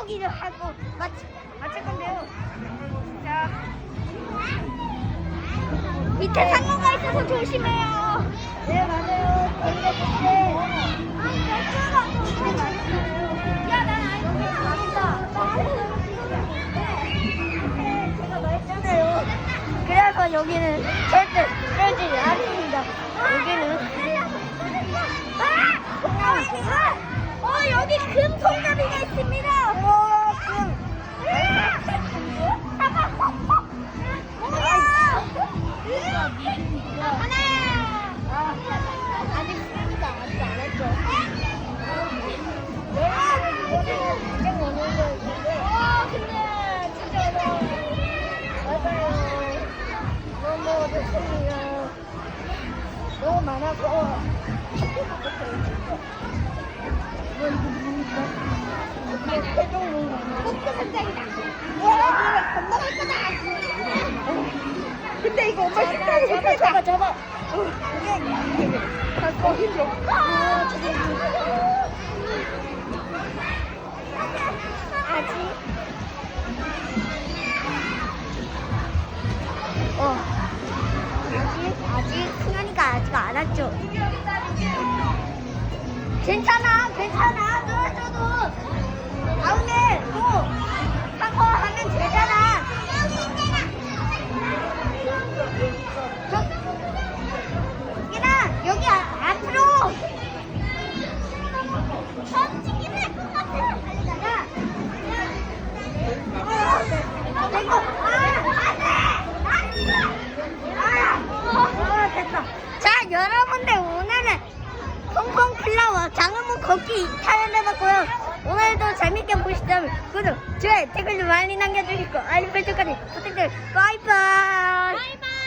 찌개요기를 하고 맞, 맞출 건데요. 자. 밑에 네. 상어가 있어서 조심해요. 네, 맞아요. 네. 근데 그때. 아니, 맥주가 좀 맛있어요. 야, 난 알고 있어. 맞다. 제가 말했잖아요. 그래서 여기는 절대 떨어지지 않습니다. 여기는. 아! 아! 아! 어, 여기 금통감이 너무 많아서. 근데 이거 엄마 식당이 잡아, 잡아, 잡아. 갖고 힘줘. 아, 아직. 어. 아직, 아직 승현이가 아직 안 왔죠. 괜찮아, 괜찮아. 놀아줘도 다음에 또 한거 하면 되잖 여러분들 오늘은 콩콩 플라워 장어문 걷기 2탄을 해봤고요. 오늘도 재밌게 보시다면 구독, 좋아요, 댓글 좀 많이 남겨주시고 알림 설정까지 부탁드려요. 바이바이.